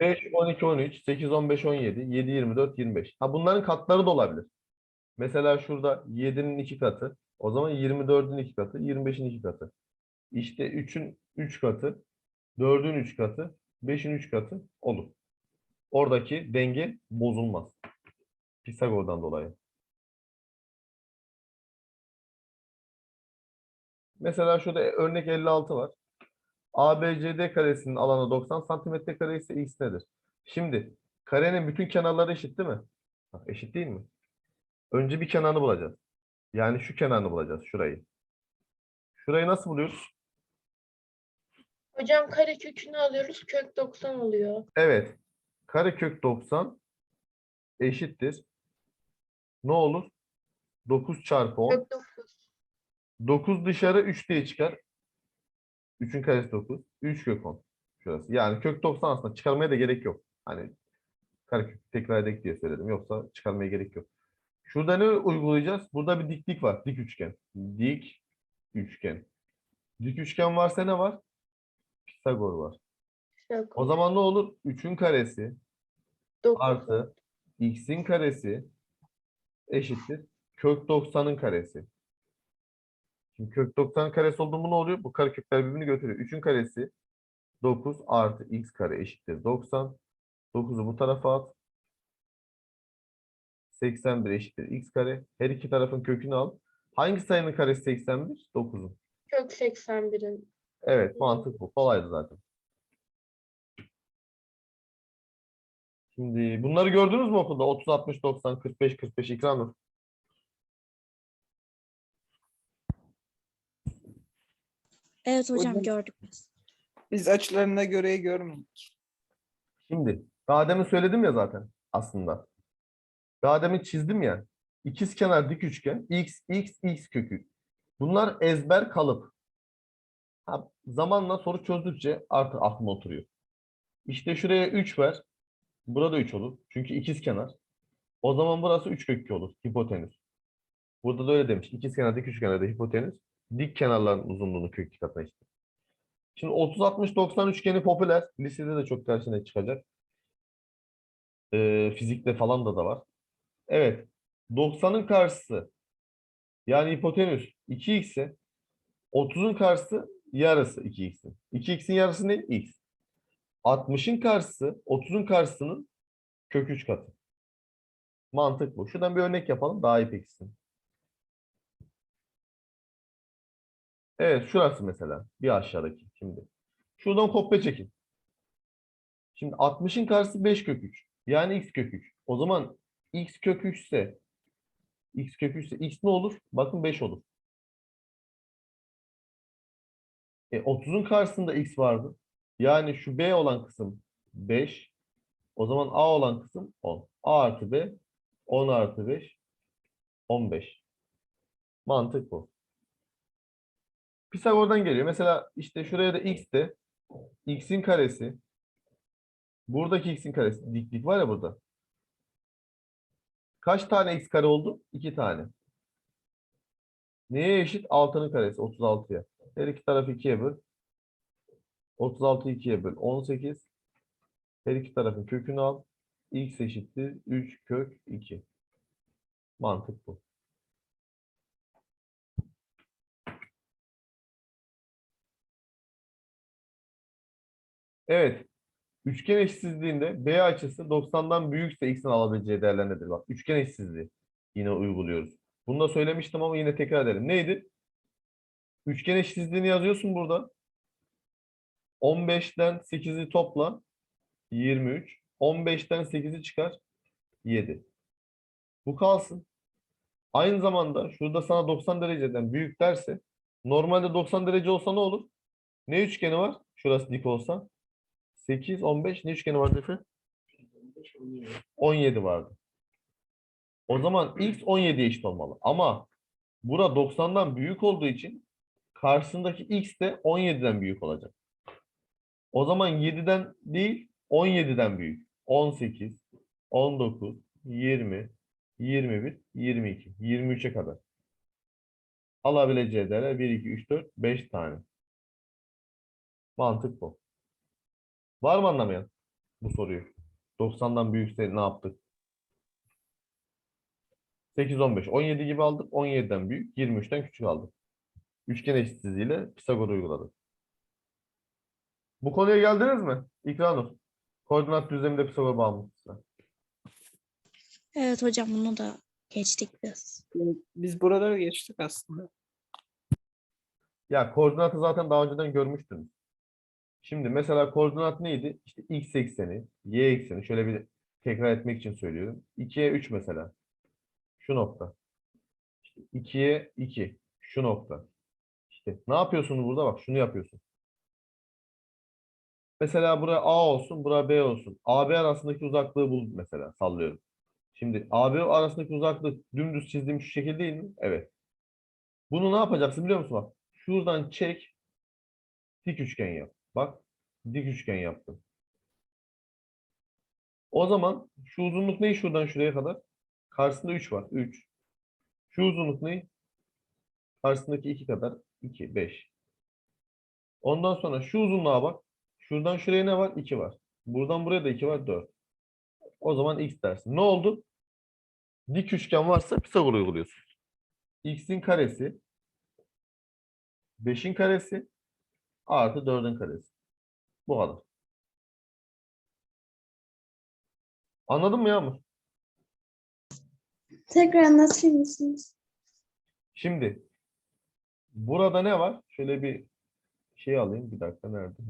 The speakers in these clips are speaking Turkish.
5, 12, 13, 8, 15, 17, 7, 24, 25. Ha bunların katları da olabilir. Mesela şurada 7'nin 2 katı. O zaman 24'ün 2 katı, 25'in 2 katı. İşte 3'ün 3 katı, 4'ün 3 katı, 5'in 3 katı olur. Oradaki denge bozulmaz. Pisagor'dan dolayı. Mesela şurada örnek 56 var. ABCD karesinin alanı 90 santimetre kare ise x nedir? Şimdi karenin bütün kenarları eşit değil mi? Bak, eşit değil mi? Önce bir kenarını bulacağız. Yani şu kenarını bulacağız. Şurayı. Şurayı nasıl buluyoruz? Hocam kare kökünü alıyoruz. Kök 90 oluyor. Evet. Karekök 90 eşittir. Ne olur? 9 çarpı 10. Kök 9. 9 dışarı 3 diye çıkar. 3'ün karesi 9. 3 kök 10. Şurası. Yani kök 90 aslında çıkarmaya da gerek yok. Hani karekök tekrar edek diye söyledim. Yoksa çıkarmaya gerek yok. Şurada ne uygulayacağız? Burada bir diklik var. Dik üçgen. Dik üçgen. Dik üçgen varsa ne var? Pisagor var. O zaman ne olur? 3'ün karesi 9. artı x'in karesi eşittir. Kök 90'ın karesi. Şimdi kök 90'ın karesi oldu mu ne oluyor? Bu karekökler birbirini götürüyor. 3'ün karesi 9 artı x kare eşittir 90. 9'u bu tarafa at. 81 eşittir x kare. Her iki tarafın kökünü al. Hangi sayının karesi 81? 9'un. Kök 81'in. Evet mantık bu. Kolaydı zaten. Şimdi bunları gördünüz mü okulda? 30, 60, 90, 45, 45 ikramdır. Evet hocam Hocam- gördük biz. Biz açılarına göre görmedik. Şimdi daha demin söyledim ya zaten aslında. Daha demin çizdim ya. İkiz kenar dik üçgen x x x kökü. Bunlar ezber kalıp. Ha, zamanla soru çözdükçe artık aklıma oturuyor. İşte şuraya 3 ver. Burada 3 olur. Çünkü ikiz kenar. O zaman burası 3 kök 2 olur. Hipotenüs. Burada da öyle demiş. İkiz kenar dik üçgenlerde hipotenüs. Dik kenarların uzunluğunu kök 2 katına eşit. Şimdi 30 60 90 üçgeni popüler. Lisede de çok karşına çıkacak. Ee, fizikte falan da da var. Evet. 90'ın karşısı yani hipotenüs 2x ise 30'un karşısı yarısı 2x'in. 2x'in yarısı ne? x. 60'ın karşısı 30'un karşısının kök 3 katı. Mantık bu. Şuradan bir örnek yapalım daha iyi pekişsin. Evet şurası mesela. Bir aşağıdaki. Şimdi. Şuradan kopya çekin. Şimdi 60'ın karşısı 5 kök 3. Yani x kök 3. O zaman x kök 3 ise x kök 3 ise x ne olur? Bakın 5 olur. E, 30'un karşısında x vardı. Yani şu b olan kısım 5. O zaman a olan kısım 10. a artı b 10 artı 5 15. Mantık bu. Pisagor'dan geliyor. Mesela işte şuraya da x de x'in karesi buradaki x'in karesi diklik var ya burada. Kaç tane x kare oldu? 2 tane. Neye eşit? 6'nın karesi 36'ya. Her iki tarafı 2'ye böl. 36'yı 2'ye böl. 18. Her iki tarafın kökünü al. x eşittir 3 kök 2. Mantık bu. Evet. Üçgen eşitsizliğinde B açısı 90'dan büyükse x'in alabileceği değerler nedir? Bak üçgen eşitsizliği yine uyguluyoruz. Bunu da söylemiştim ama yine tekrar edelim. Neydi? Üçgen eşitsizliğini yazıyorsun burada. 15'ten 8'i topla. 23. 15'ten 8'i çıkar. 7. Bu kalsın. Aynı zamanda şurada sana 90 dereceden büyük derse normalde 90 derece olsa ne olur? Ne üçgeni var? Şurası dik olsa. 8, 15 ne üçgeni var Efe? 17 vardı. O zaman x 17'ye eşit olmalı. Ama bura 90'dan büyük olduğu için karşısındaki x de 17'den büyük olacak. O zaman 7'den değil 17'den büyük. 18, 19, 20, 21, 22, 23'e kadar. Alabileceği değerler 1, 2, 3, 4, 5 tane. Mantık bu. Var mı anlamayan? bu soruyu. 90'dan büyükse ne yaptık? 8, 15. 17 gibi aldık. 17'den büyük. 23'ten küçük aldık. Üçgen eşitsizliğiyle Pisagor uyguladık. Bu konuya geldiniz mi? İkranur. Koordinat düzleminde Pisagor bağımlısı. Evet hocam bunu da geçtik biz. Biz buraları geçtik aslında. Ya koordinatı zaten daha önceden görmüştünüz. Şimdi mesela koordinat neydi? İşte x ekseni, y ekseni. Şöyle bir tekrar etmek için söylüyorum. 2'ye 3 mesela. Şu nokta. İşte 2'ye 2. Şu nokta. İşte ne yapıyorsunuz burada? Bak şunu yapıyorsun. Mesela buraya A olsun, buraya B olsun. AB arasındaki uzaklığı bul mesela sallıyorum. Şimdi AB arasındaki uzaklık dümdüz çizdiğim şu şekil değil mi? Evet. Bunu ne yapacaksın biliyor musun? Bak şuradan çek. Dik üçgen yap. Bak dik üçgen yaptım. O zaman şu uzunluk ne şuradan şuraya kadar? Karşısında 3 var. 3. Şu uzunluk ne? Karşısındaki 2 kadar. 2, 5. Ondan sonra şu uzunluğa bak. Şuradan şuraya ne var? 2 var. Buradan buraya da 2 var. 4. O zaman x dersin. Ne oldu? Dik üçgen varsa Pisagor uyguluyorsun. x'in karesi 5'in karesi artı 4'ün karesi. Bu kadar. Anladın mı Yağmur? Tekrar anlatır mısınız? Şimdi burada ne var? Şöyle bir şey alayım. Bir dakika nerede?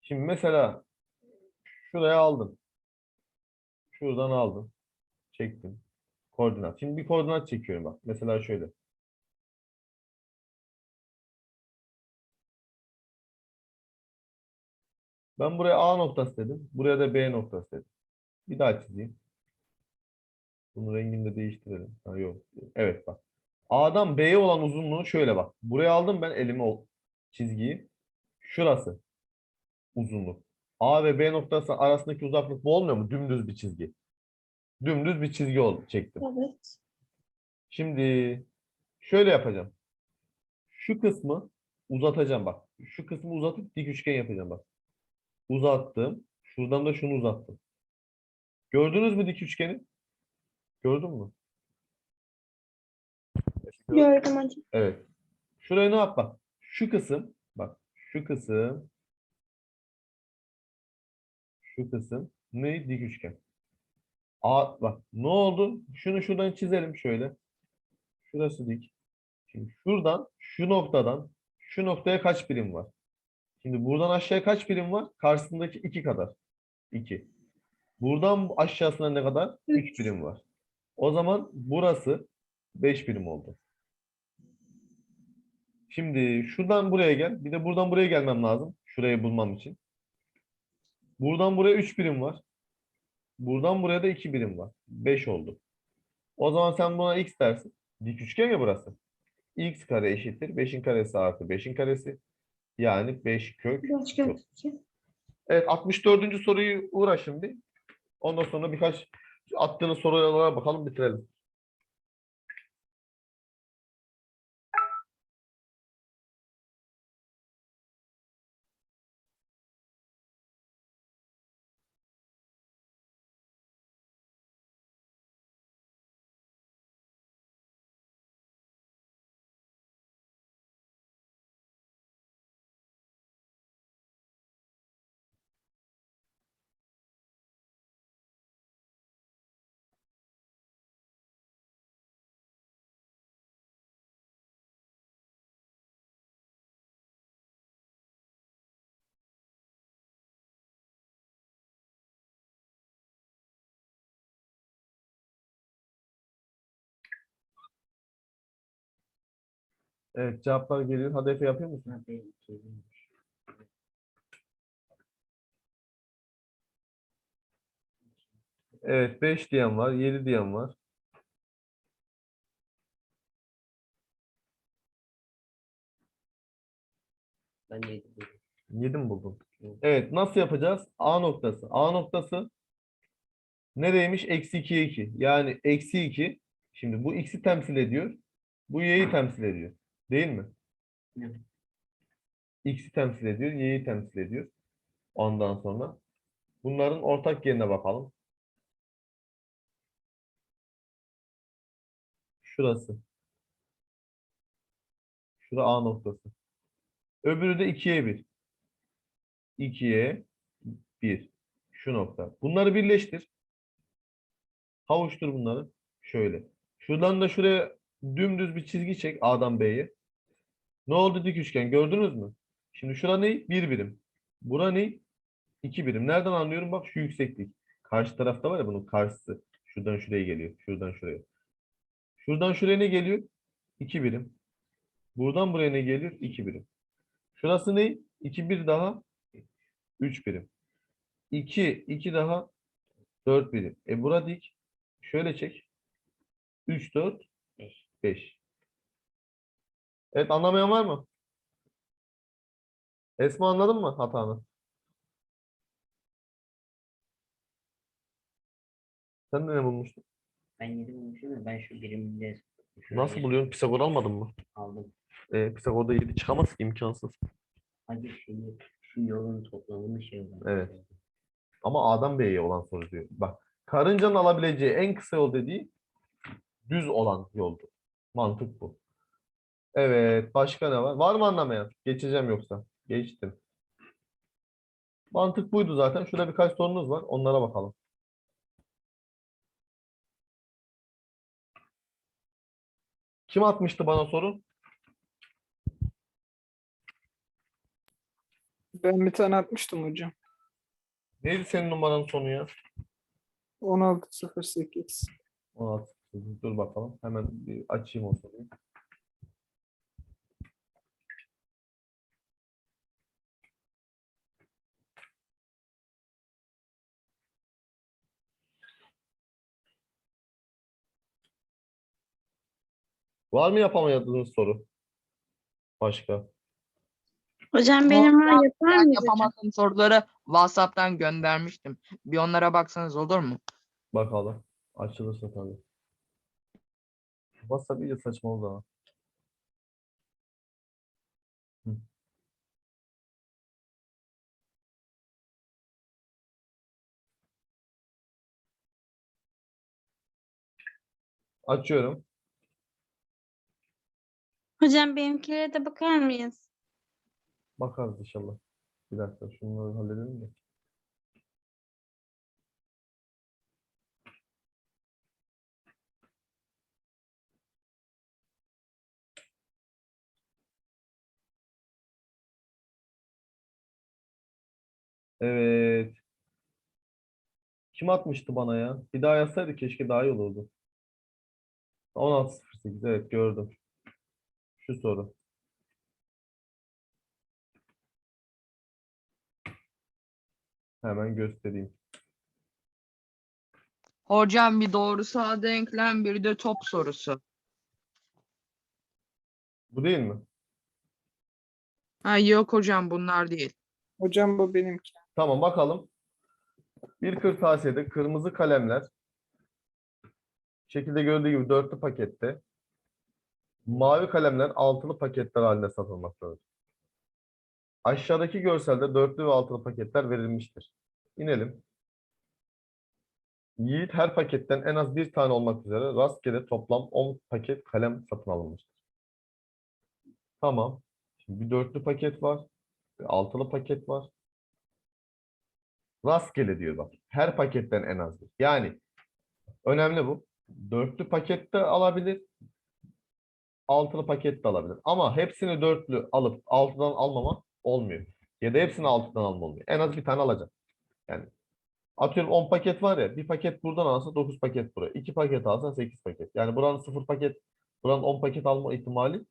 Şimdi mesela şuraya aldın. Şuradan aldın. Çektim. Koordinat. Şimdi bir koordinat çekiyorum bak. Mesela şöyle. Ben buraya A noktası dedim. Buraya da B noktası dedim. Bir daha çizeyim. Bunun rengini de değiştirelim. Ha, yok. Evet bak. A'dan B'ye olan uzunluğu şöyle bak. Buraya aldım ben elime o çizgiyi. Şurası uzunluk. A ve B noktası arasındaki uzaklık bu olmuyor mu? Dümdüz bir çizgi. Dümdüz bir çizgi ol, çektim. Evet. Şimdi şöyle yapacağım. Şu kısmı uzatacağım bak. Şu kısmı uzatıp dik üçgen yapacağım bak. Uzattım. Şuradan da şunu uzattım. Gördünüz mü dik üçgeni? Gördün mü? Gördüm hocam. Evet. Şuraya ne yap bak. Şu kısım bak şu kısım şu kısım ne? Dik üçgen. A, bak ne oldu? Şunu şuradan çizelim şöyle. Şurası dik. Şimdi şuradan şu noktadan şu noktaya kaç birim var? Şimdi buradan aşağıya kaç birim var? Karşısındaki iki kadar. 2. Buradan aşağısına ne kadar? 3 Üç. birim var. O zaman burası 5 birim oldu. Şimdi şuradan buraya gel. Bir de buradan buraya gelmem lazım. Şurayı bulmam için. Buradan buraya 3 birim var. Buradan buraya da 2 birim var. 5 oldu. O zaman sen buna x dersin. Dik üçgen ya burası. x kare eşittir. 5'in karesi artı 5'in karesi. Yani 5 kök. Başka Yok. bir şey. Evet 64. soruyu uğraş şimdi. Ondan sonra birkaç attığınız sorulara bakalım bitirelim. Evet cevaplar geliyor. Hadi Efe yapıyor musun? Evet 5 diyen var, 7 diyen var. Ben de yedim. 7 mi buldun? Evet nasıl yapacağız? A noktası. A noktası nereymiş? Eksi 2'ye 2. Yani eksi 2. Şimdi bu x'i temsil ediyor. Bu y'yi temsil ediyor. Değil mi? Evet. X'i temsil ediyor, y'yi temsil ediyor. Ondan sonra bunların ortak yerine bakalım. Şurası. Şura A noktası. Öbürü de 2'ye 1. 2'ye 1. Şu nokta. Bunları birleştir. Kavuştur bunları. Şöyle. Şuradan da şuraya dümdüz bir çizgi çek A'dan B'ye. Ne oldu dik üçgen gördünüz mü? Şimdi şura ne? 1 birim. Bura ne? 2 birim. Nereden anlıyorum? Bak şu yükseklik. Karşı tarafta var ya bunun karşısı. Şuradan şuraya geliyor. Şuradan şuraya. Şuradan şuraya ne geliyor? 2 birim. Buradan buraya ne geliyor? 2 birim. Şurası ne? 2 bir daha 3 birim. 2 2 daha 4 birim. E bura dik. Şöyle çek. 3 4 Beş. 5. Evet anlamayan var mı? Esma anladın mı hatanı? Sen de ne bulmuştun? Ben yedi bulmuşum da ben şu birimde şuraya Nasıl buluyorsun? Pisagor almadın mı? aldım. E, Pisagor'da 7 çıkamaz ki imkansız. Hadi şeyi şu yolun toplamını şey olarak. Evet. Ama A'dan B'ye olan soru diyor. Bak karıncanın alabileceği en kısa yol dediği düz olan yoldur. Mantık bu. Evet. Başka ne var? Var mı anlamayan? Geçeceğim yoksa. Geçtim. Mantık buydu zaten. Şurada birkaç sorunuz var. Onlara bakalım. Kim atmıştı bana soru? Ben bir tane atmıştım hocam. Neydi senin numaranın sonu ya? 16.08. 16. Dur bakalım. Hemen bir açayım o soruyu. Var mı yapamadığınız soru? Başka? Hocam benim var yapar mıyız? hocam? yapamadığım soruları WhatsApp'tan göndermiştim. Bir onlara baksanız olur mu? Bakalım. Açılırsa tabii. WhatsApp iyice saçma oldu ama. Hı. Açıyorum. Hocam benimkilere de bakar mıyız? Bakarız inşallah. Bir dakika şunları halledelim de. Evet. Kim atmıştı bana ya? Bir daha yazsaydı keşke daha iyi olurdu. 16.08 evet gördüm. Şu soru. Hemen göstereyim. Hocam bir doğrusal denklem bir de top sorusu. Bu değil mi? Ha yok hocam bunlar değil. Hocam bu benimki. Tamam bakalım. Bir kırtasiyede kırmızı kalemler şekilde gördüğü gibi dörtlü pakette mavi kalemler altılı paketler halinde satılmaktadır. Aşağıdaki görselde dörtlü ve altılı paketler verilmiştir. İnelim. Yiğit her paketten en az bir tane olmak üzere rastgele toplam 10 paket kalem satın alınmıştır. Tamam. Şimdi bir dörtlü paket var. Bir altılı paket var. Rastgele diyor bak. Her paketten en az bir. Yani önemli bu. Dörtlü pakette alabilir. Altılı paket de alabilir. Ama hepsini dörtlü alıp altıdan almama olmuyor. Ya da hepsini altıdan alma olmuyor. En az bir tane alacak. Yani atıyorum 10 paket var ya bir paket buradan alsa 9 paket buraya. 2 paket alsa 8 paket. Yani buranın 0 paket buranın 10 paket alma ihtimali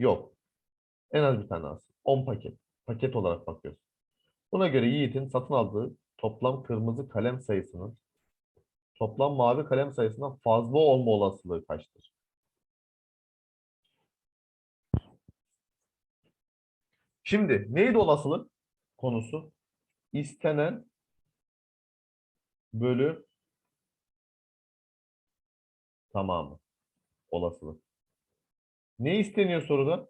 yok. En az bir tane alsın. 10 paket. Paket olarak bakıyoruz. Buna göre Yiğit'in satın aldığı toplam kırmızı kalem sayısının toplam mavi kalem sayısından fazla olma olasılığı kaçtır? Şimdi neydi olasılık konusu? İstenen bölü tamamı olasılık. Ne isteniyor soruda?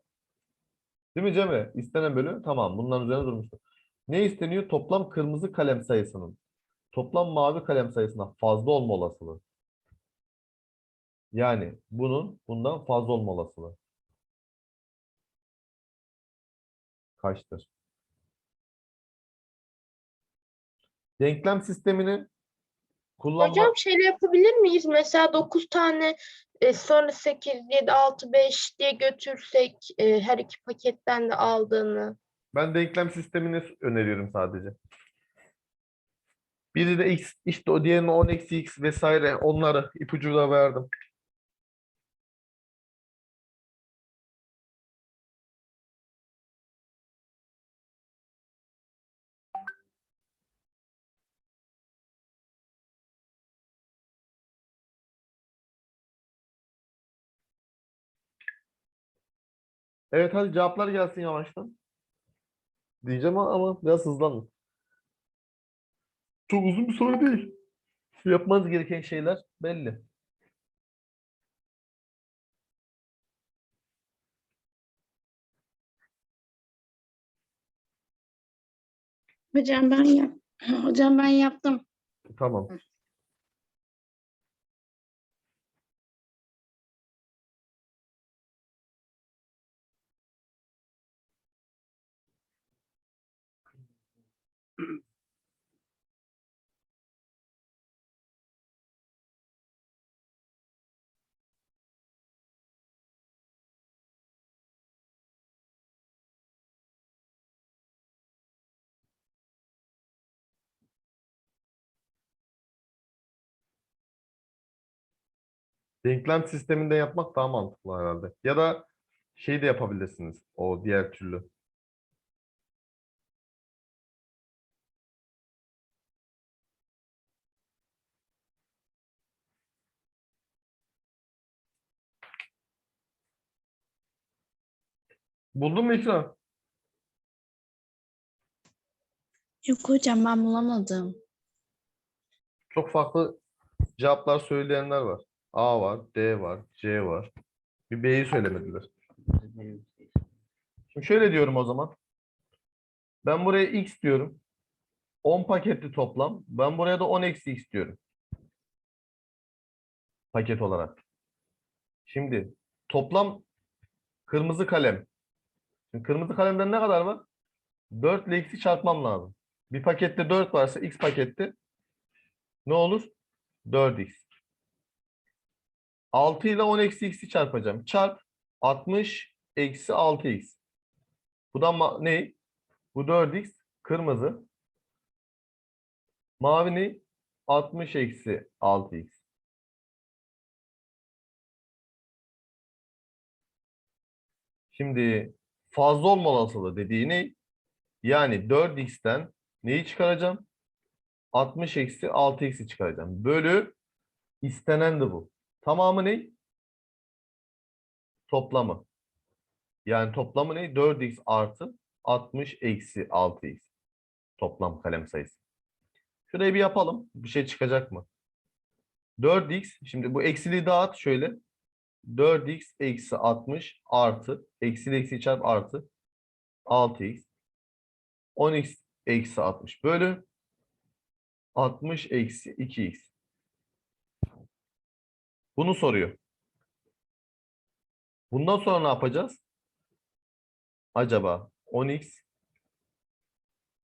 Değil mi Cemre? İstenen bölü tamam. Bunların üzerine durmuştu. Ne isteniyor? Toplam kırmızı kalem sayısının toplam mavi kalem sayısına fazla olma olasılığı. Yani bunun bundan fazla olma olasılığı. Kaçtır? Denklem sistemini kullanmak Hocam şeyle yapabilir miyiz? Mesela 9 tane e, sonra 8, 7, 6, 5 diye götürsek e, her iki paketten de aldığını. Ben denklem sistemini öneriyorum sadece. Biri de x, işte o diğerine 10 eksi x vesaire onları ipucu da verdim. Evet hadi cevaplar gelsin yavaştan. Diyeceğim ama- biraz hızlanın. Çok uzun bir soru değil. Yapmanız gereken şeyler belli. Hocam ben yap Hocam ben yaptım. Tamam. Denklem sisteminde yapmak daha mantıklı herhalde. Ya da şey de yapabilirsiniz. O diğer türlü. Buldun mu İkra? Yok hocam ben bulamadım. Çok farklı cevaplar söyleyenler var. A var, D var, C var. Bir B'yi söylemediler. Şimdi şöyle diyorum o zaman. Ben buraya x diyorum. 10 paketli toplam. Ben buraya da 10 eksi x diyorum. Paket olarak. Şimdi toplam kırmızı kalem. Şimdi kırmızı kalemden ne kadar var? 4 ile x'i çarpmam lazım. Bir pakette 4 varsa x pakette ne olur? 4x. 6 ile 10 eksi x'i çarpacağım. Çarp 60 eksi 6x. Bu da ne? Bu 4x kırmızı. Mavi ne? 60 eksi 6x. Şimdi fazla olma olasılığı dediği ne? Yani 4x'ten neyi çıkaracağım? 60 eksi 6x'i çıkaracağım. Bölü istenen de bu. Tamamı ne? Toplamı. Yani toplamı ne? 4x artı 60 eksi 6x. Toplam kalem sayısı. Şurayı bir yapalım. Bir şey çıkacak mı? 4x. Şimdi bu eksiliği dağıt şöyle. 4x eksi 60 artı. Eksili eksi çarp artı. 6x. 10x eksi 60 bölü. 60 eksi 2x. Bunu soruyor. Bundan sonra ne yapacağız? Acaba 10x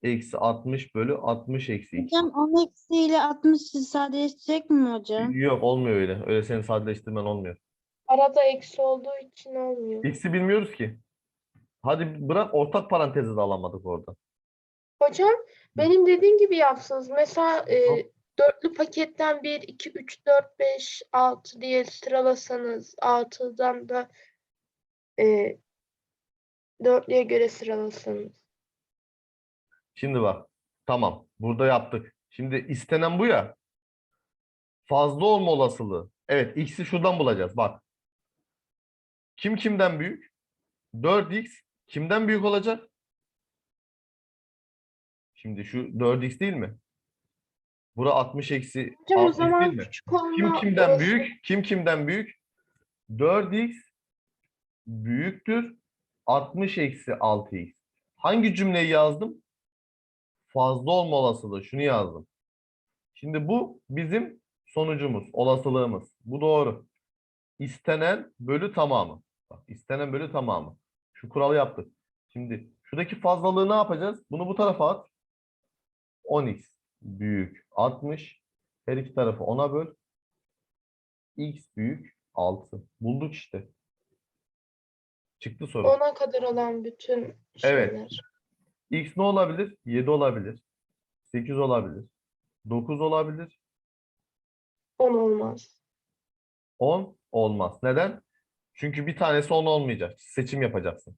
eksi 60 bölü 60 eksi 2. Hocam 10 eksi ile 60'ı sadeleşecek mi hocam? Yok olmuyor öyle. Öyle senin sadeleştirmen olmuyor. Arada eksi olduğu için olmuyor. X'i bilmiyoruz ki. Hadi bırak ortak parantezi de alamadık orada. Hocam benim dediğim gibi yapsınız. Mesela e, dörtlü paketten 1, 2, 3, 4, 5, 6 diye sıralasanız 6'dan da e, dörtlüye göre sıralasanız. Şimdi bak. Tamam. Burada yaptık. Şimdi istenen bu ya. Fazla olma olasılığı. Evet. X'i şuradan bulacağız. Bak. Kim kimden büyük? 4x kimden büyük olacak? Şimdi şu 4x değil mi? Bura 60 eksi Hocam o 6x değil mi? Kim kimden büyük? Kim kimden büyük? 4x büyüktür 60 eksi 6x. Hangi cümleyi yazdım? fazla olma olasılığı. Şunu yazdım. Şimdi bu bizim sonucumuz, olasılığımız. Bu doğru. İstenen bölü tamamı. Bak, istenen bölü tamamı. Şu kuralı yaptık. Şimdi şuradaki fazlalığı ne yapacağız? Bunu bu tarafa at. 10x büyük 60. Her iki tarafı 10'a böl. x büyük 6. Bulduk işte. Çıktı soru. 10'a kadar olan bütün Evet. şeyler. X ne olabilir? 7 olabilir. 8 olabilir. 9 olabilir. 10 olmaz. 10 olmaz. Neden? Çünkü bir tanesi 10 olmayacak. Seçim yapacaksın.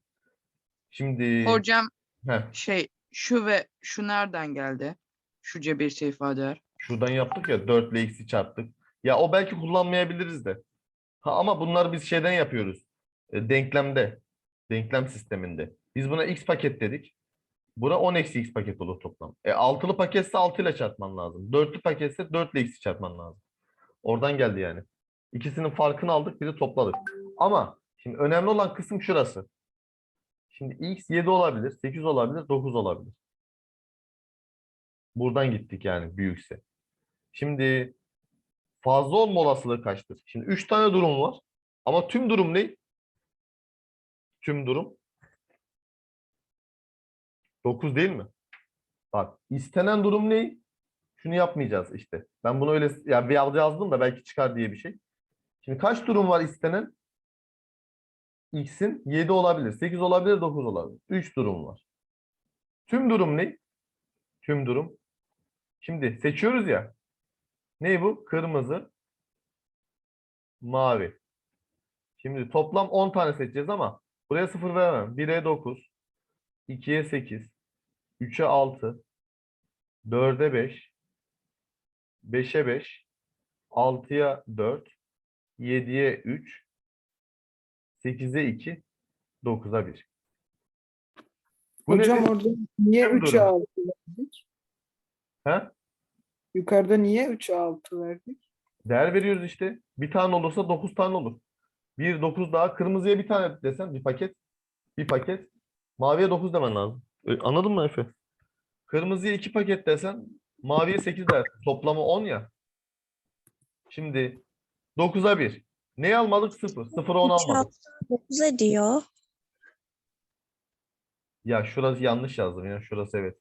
Şimdi Hocam heh, şey şu ve şu nereden geldi? Şu cebirsel ifadeler. şuradan yaptık ya 4 ile x'i çarptık. Ya o belki kullanmayabiliriz de. Ha, ama bunları biz şeyden yapıyoruz. E, denklemde. Denklem sisteminde. Biz buna x paket dedik. Buna 10 eksi x paket olur toplam. E, altılı paketse 6 ile çarpman lazım. Dörtlü paketse 4 ile x'i çarpman lazım. Oradan geldi yani. İkisinin farkını aldık bir de topladık. Ama şimdi önemli olan kısım şurası. Şimdi x 7 olabilir, 8 olabilir, 9 olabilir. Buradan gittik yani büyükse. Şimdi fazla olma olasılığı kaçtır? Şimdi 3 tane durum var. Ama tüm durum ne? Tüm durum 9 değil mi? Bak istenen durum ne? Şunu yapmayacağız işte. Ben bunu öyle ya bir yazdım da belki çıkar diye bir şey. Şimdi kaç durum var istenen? X'in 7 olabilir, 8 olabilir, 9 olabilir. 3 durum var. Tüm durum ne? Tüm durum. Şimdi seçiyoruz ya. Ne bu? Kırmızı, mavi. Şimdi toplam 10 tane seçeceğiz ama buraya 0 veremem. 1'e 9, 2'ye 8, 3'e 6, 4'e 5, 5'e 5, 6'ya 4, 7'ye 3, 8'e 2, 9'a 1. Bu Hocam nedir? orada niye Hem 3'e durum. 6 verdik? He? Yukarıda niye 3'e 6 verdik? Değer veriyoruz işte. Bir tane olursa 9 tane olur. 1, 9 daha. Kırmızıya bir tane desen bir paket. Bir paket. Maviye 9 demen lazım. E, Anladın mı Efe? Kırmızıya 2 paket desen maviye 8 der. Toplamı 10 ya. Şimdi 9'a 1. Neyi almadık? 0. 0'a 10 Üç almadık. altı dokuz ediyor. Ya şurası yanlış yazdım ya. Şurası evet.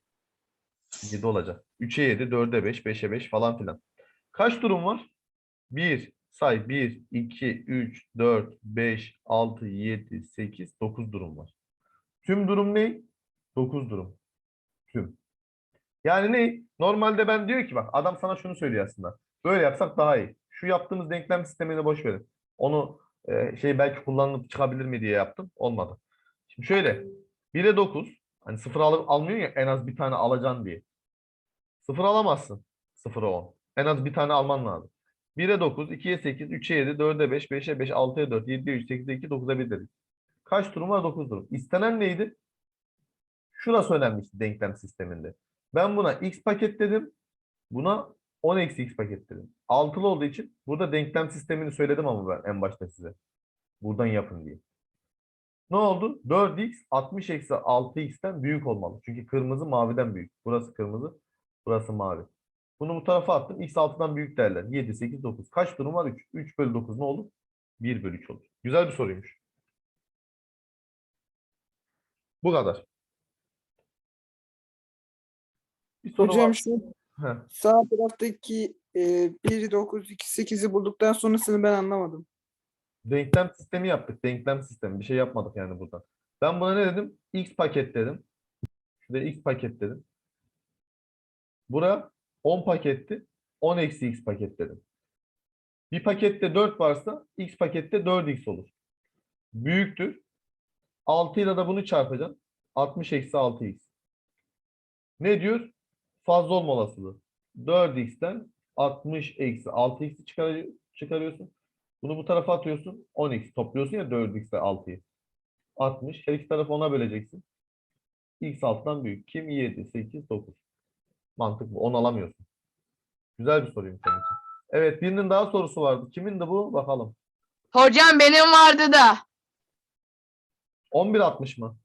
7 olacak. 3'e 7, 4'e 5, 5'e 5 falan filan. Kaç durum var? 1, say 1, 2, 3, 4, 5, 6, 7, 8, 9 durum var. Tüm durum ne? 9 durum. Tüm. Yani ne? Normalde ben diyor ki bak adam sana şunu söylüyor aslında. Böyle yapsak daha iyi. Şu yaptığımız denklem sistemini boş verin. Onu e, şey belki kullanılıp çıkabilir mi diye yaptım. Olmadı. Şimdi şöyle 1'e 9 hani 0 al almıyor ya en az bir tane alacaksın diye. 0 alamazsın. 0'a 10. En az bir tane alman lazım. 1'e 9, 2'ye 8, 3'e 7, 4'e 5, 5'e 5, 6'ya 4, 7'ye 3, 8'e 2, 9'a 1 dedik. Kaç durum var? 9 durum. İstenen neydi? Şurası önemli denklem sisteminde. Ben buna x paket dedim. Buna 10 eksi x paket dedim. Altılı olduğu için burada denklem sistemini söyledim ama ben en başta size. Buradan yapın diye. Ne oldu? 4x 60 eksi 6x'ten büyük olmalı. Çünkü kırmızı maviden büyük. Burası kırmızı, burası mavi. Bunu bu tarafa attım. X 6'dan büyük derler. 7, 8, 9. Kaç durum var? 3. 3 bölü 9 ne olur? 1 bölü 3 olur. Güzel bir soruymuş. Bu kadar. Bir soru Hocam var. şu Heh. sağ taraftaki e, 1, 9, 2, 8'i bulduktan sonrasını ben anlamadım. Denklem sistemi yaptık. Denklem sistemi. Bir şey yapmadık yani buradan. Ben buna ne dedim? X paket dedim. Şurada X paket dedim. Bura 10 paketti. 10 eksi X paket dedim. Bir pakette 4 varsa X pakette 4X olur. Büyüktür. 6 ile de bunu çarpacaksın. 60 eksi 6X. Ne diyor? Fazla olma olasılığı. 4X'ten 60 eksi 6X'i çıkar çıkarıyorsun. Bunu bu tarafa atıyorsun. 10x topluyorsun ya 4x ve 6'yı. 60. Her iki tarafı 10'a böleceksin. x alttan büyük. Kim? 7, 8, 9. Mantık bu. 10 alamıyorsun. Güzel bir soruymuş senin için. Evet birinin daha sorusu vardı. Kimin de bu? Bakalım. Hocam benim vardı da. 11.60 mı?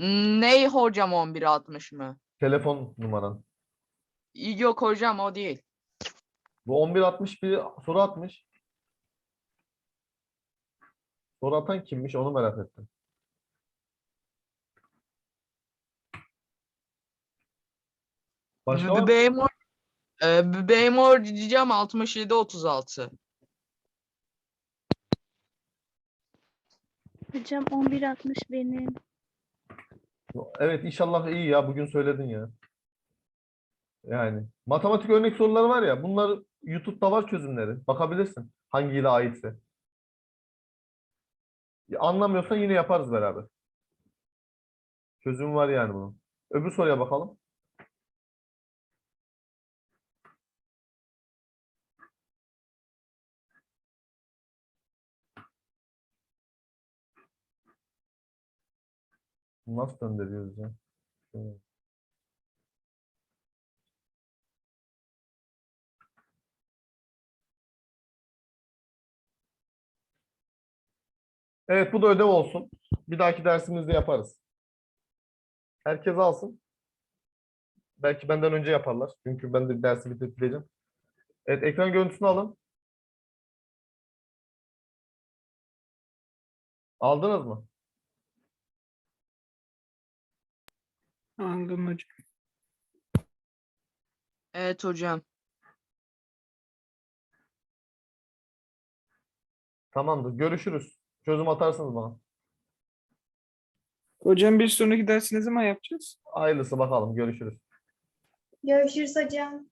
Ney hocam 1160 mı? Telefon numaran. Yok hocam o değil. Bu 1160 bir soru atmış. Soru atan kimmiş onu merak ettim. Başka var mı? Beymor e, Beymor diyeceğim 67 36. Hocam 1160 benim. Evet inşallah iyi ya bugün söyledin ya. Yani matematik örnek soruları var ya bunlar YouTube'da var çözümleri. Bakabilirsin hangiyle aitse. Ya Anlamıyorsan yine yaparız beraber. Çözüm var yani bunun. Öbür soruya bakalım. Nasıl döndürüyoruz ya? Evet bu da ödev olsun. Bir dahaki dersimizde yaparız. Herkes alsın. Belki benden önce yaparlar. Çünkü ben de dersi bitirip gideceğim. Evet ekran görüntüsünü alın. Aldınız mı? Aldım hocam. Evet hocam. Tamamdır. Görüşürüz. Çözüm atarsınız bana. Hocam bir sonraki dersi ne zaman yapacağız? Hayırlısı bakalım. Görüşürüz. Görüşürüz hocam.